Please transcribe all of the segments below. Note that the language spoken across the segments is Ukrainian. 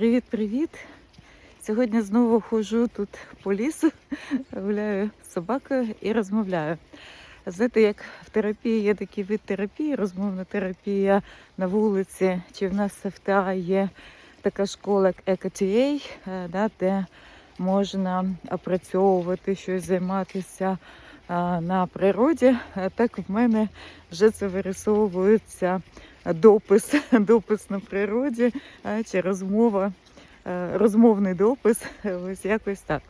Привіт-привіт! Сьогодні знову ходжу тут по лісу, гуляю з собакою і розмовляю. Знаєте, як в терапії є такий вид терапії, розмовна терапія на вулиці, чи в нас в ФТА є така школа, як EcoTA, е, да, де можна опрацьовувати щось, займатися е, на природі. Так в мене вже це вирисовується допис, допис на природі чи розмова, розмовний допис. Ось якось так.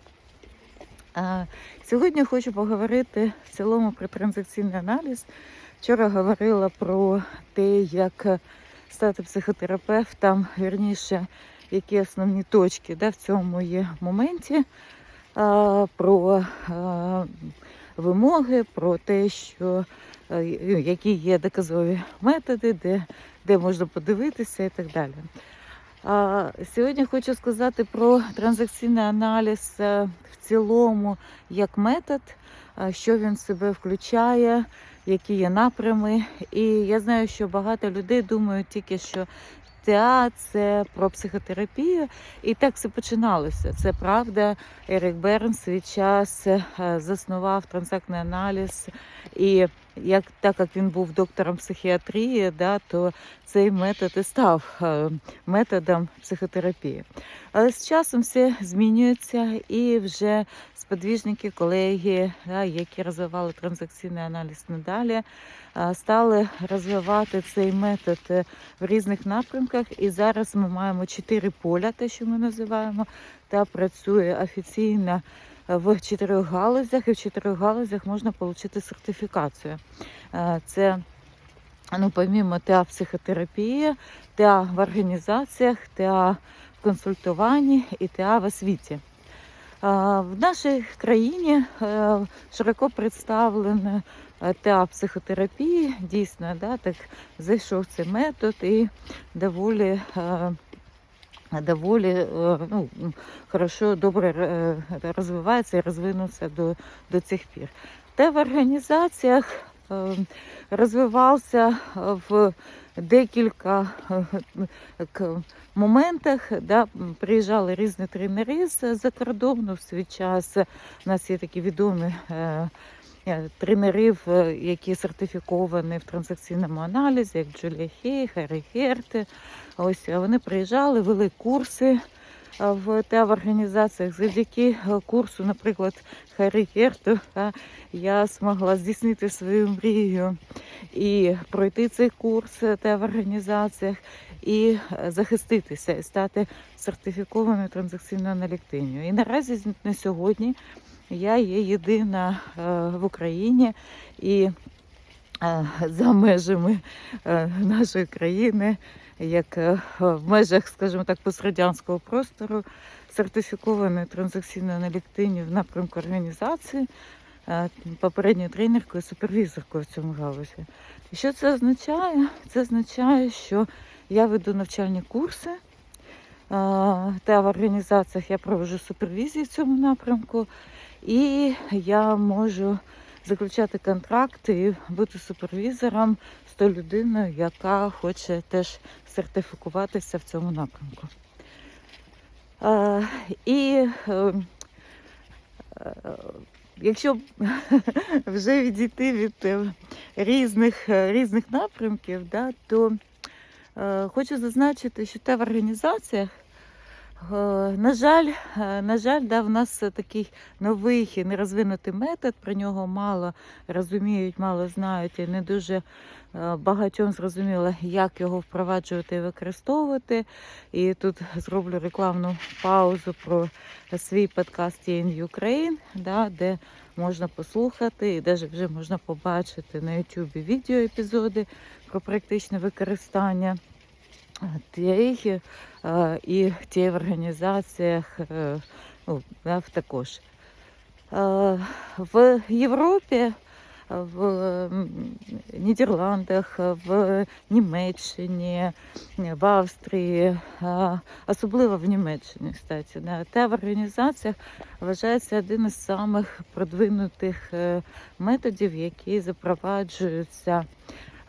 Сьогодні хочу поговорити в цілому про транзакційний аналіз. Вчора говорила про те, як стати психотерапевтом, вірніше, які основні точки да, в цьому є моменті, про вимоги, про те, що е, які є доказові методи, де, де можна подивитися і так далі. А, Сьогодні хочу сказати про транзакційний аналіз е, в цілому як метод, що він себе включає, які є напрями. І я знаю, що багато людей думають тільки, що ТА це про психотерапію, і так все починалося. Це правда. Ерік Берн свій час е, заснував транзактний аналіз, і як так як він був доктором психіатрії, да, то цей метод і став е, методом психотерапії. Але з часом все змінюється, і вже сподвіжники, колеги, да, які розвивали транзакційний аналіз надалі, е, стали розвивати цей метод е, в різних напрямках. І зараз ми маємо чотири поля, те, що ми називаємо, та працює офіційно в чотирьох галузях, і в чотирьох галузях можна отримати сертифікацію. Е, Це ну, помимо ТА психотерапії, ТА в організаціях, ТА в консультуванні і ТА в освіті. Е, В нашій країні е, широко представлена ТА психотерапії. Дійсно, да, так зайшов цей метод і доволі. Доволі е, ну, хорошо, добре е, розвивається і розвинувся до, до цих пір. Та в організаціях е, розвивався в декілька моментах. Да, приїжджали різні тренери з-за кордону. В свій час у нас є такі відомі е, е, тренерів, е, які сертифіковані в транзакційному аналізі, як Джулія Хей, Харі Херти. Ось вони приїжджали, вели курси в ТА в організаціях. Завдяки е, курсу, наприклад, Харі Херту, я змогла здійснити свою мрію і пройти цей курс е, ТА в організаціях і е, захиститися і стати сертифікованою транзакційною аналітиною. І наразі на сьогодні я є єдина е, в Україні і е, за межами е, нашої країни, як в межах, скажімо так, пострадянського простору, сертифікованою транзакційною аналітиною в напрямку організації, попередньою тренеркою, супервізоркою в цьому галузі. І що це означає? Це означає, що я веду навчальні курси. Та в організаціях я проводжу супервізії в цьому напрямку, і я можу заключати контракти і бути супервізором з тою людиною, яка хоче теж сертифікуватися в цьому напрямку. І е, е, якщо вже відійти від е, різних, різних напрямків, да, то хочу зазначити, що те в організаціях, на жаль, е, на жаль, да, в нас такий новий нерозвинутий метод, про нього мало розуміють, мало знають і не дуже е, багатьом зрозуміло, як його впроваджувати і використовувати. І тут зроблю рекламну паузу про свій подкаст in Ukraine, да, де можна послухати, і навіть вже можна побачити на YouTube відео епізоди про практичне використання тієї е, і тієї в організаціях е, ну, також. Е, В Європі, в Нідерландах, в Німеччині, в Австрії, особливо в Німеччині, кстати, та в організаціях вважається один із самих продвинутих методів, які запроваджуються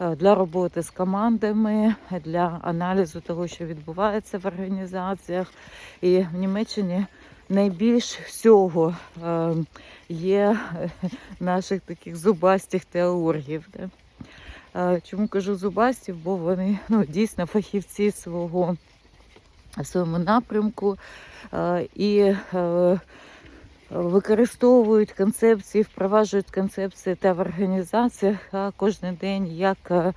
для роботи з командами, для аналізу того, що відбувається в організаціях. І в Німеччині найбільш всього е, є е, наших таких зубастих теологів. Да? Е, Чому кажу зубастів? Бо вони ну, дійсно фахівці свого своєму напрямку е, і е, використовують концепції, впроваджують концепції та в організаціях кожен день, як е,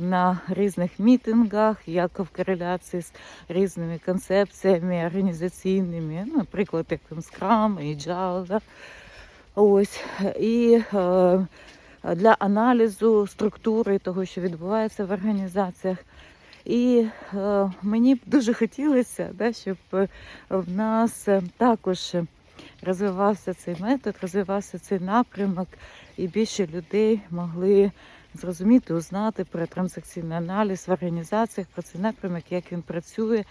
на різних мітингах, як в кореляції з різними концепціями організаційними, ну, наприклад, як Scrum, Agile, да? Ось. І е, для аналізу структури того, що відбувається в організаціях. І е, мені б дуже хотілося, да, щоб е, в нас також розвивався цей метод, розвивався цей напрямок, і більше людей могли зрозуміти, узнати про транзакційний аналіз в організаціях, про цей напрямок, як він працює,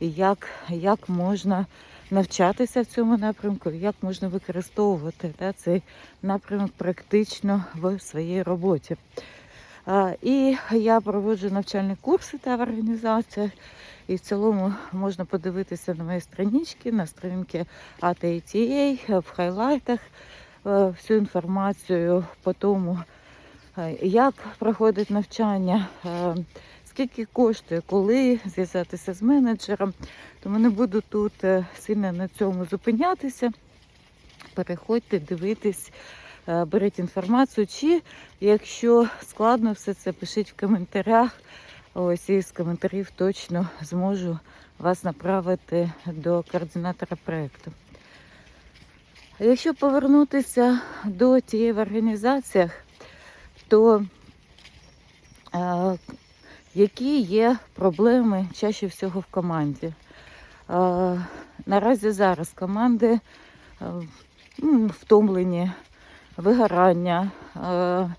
і як, як можна навчатися в цьому напрямку, як можна використовувати да, цей напрямок практично в своїй роботі. І я проводжу навчальні курси та в організаціях. І в цілому можна подивитися на мої странички, на сторінки ATATA, в хайлайтах е, всю інформацію по тому, е, як проходить навчання, е, скільки коштує, коли зв'язатися з менеджером. Тому не буду тут сильно на цьому зупинятися. Переходьте, дивитесь, е, беріть інформацію. Чи якщо складно все це, пишіть в коментарях. Ось і з коментарів точно зможу вас направити до координатора проєкту. Якщо повернутися до тієї в організаціях, то е, які є проблеми чаще всього в команді? Е, наразі зараз команди е, втомлені, вигорання, е,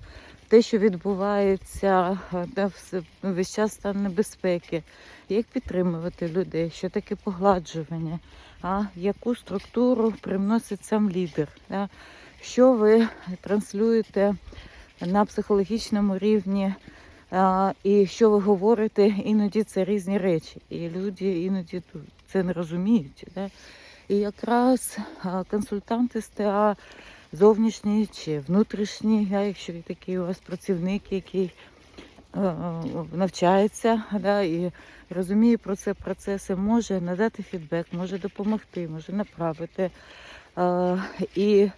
те, що відбувається, е, весь час стан небезпеки, як підтримувати людей, що таке погладжування, а яку структуру привносить сам лідер, що ви транслюєте на психологічному рівні, і що ви говорите, іноді це різні речі, і люди іноді це не розуміють. Да? І якраз консультанти з ТА зовнішній чи внутрішній, да, якщо такий у вас працівник, який е, е, навчається да, і розуміє про це процеси, може надати фідбек, може допомогти, може направити е, і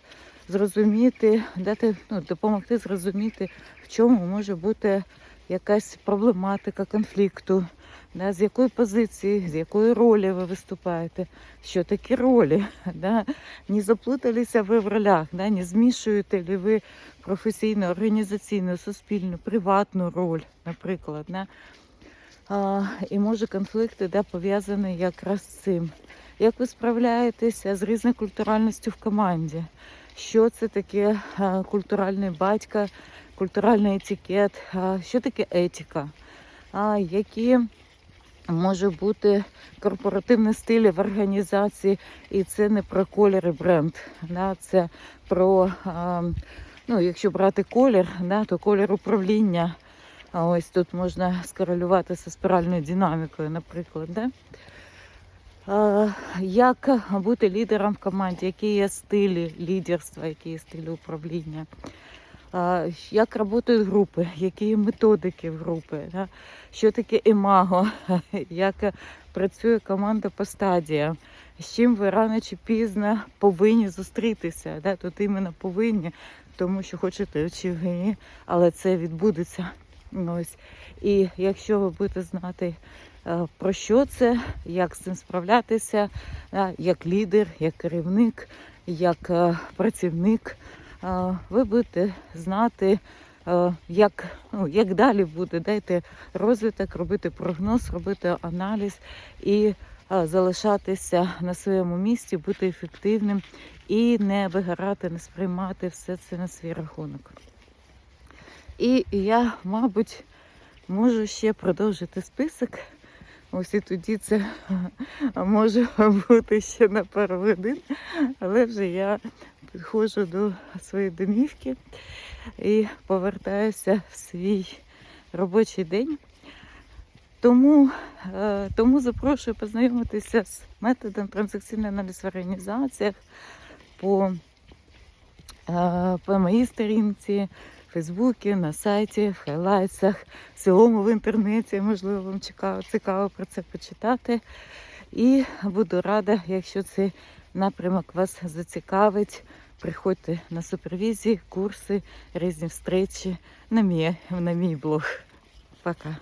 зрозуміти, дати, ну, допомогти зрозуміти, в чому може бути якась проблематика конфлікту, да, з якої позиції, з якої ролі ви виступаєте, що такі ролі, да, не заплуталися ви в ролях, да, не змішуєте ли ви професійну, організаційну, суспільну, приватну роль, наприклад. Да? А, і може конфлікти да, пов'язані якраз з цим. Як ви справляєтеся з різною культуральністю в команді? Що це таке культуральний батько, культуральний етикет, що таке етика? Які може бути корпоративні стилі в організації, і це не про колір і бренд. Це про, ну, якщо брати колір, то колір управління. Ось тут можна скорелювати зі спіральною динамікою, наприклад. Да? Як бути лідером в команді, які є стилі лідерства, які є стилі управління, як працюють групи, які методики групи, що таке імаго, як працює команда по стадіям, з чим ви рано чи пізно повинні зустрітися. Тут іменно повинні, тому що хочете чи ні, але це відбудеться. Ось. І якщо ви будете знати, е, про що це, як з цим справлятися, як лідер, як керівник, як е, працівник, ви будете знати, як, ну, як далі буде. Дайте розвиток, робити прогноз, робити аналіз і залишатися на своєму місці, бути ефективним і не вигорати, не сприймати все це на свій рахунок. І я, мабуть, можу ще продовжити список. Ось і тоді це може бути ще на пару годин, але вже я підходжу до своєї домівки і повертаюся в свій робочий день. Тому, е, тому запрошую познайомитися з методом транзакційний аналіз в організаціях по, е, по моїй сторінці, в Фейсбуці, на сайті, в хайлайтсах, в цілому в інтернеті. Можливо, вам цікаво, цікаво про це почитати. І буду рада, якщо цей напрямок вас зацікавить. Приходьте на супервізії, курси, різні встречі на мій, на мій блог. Пока.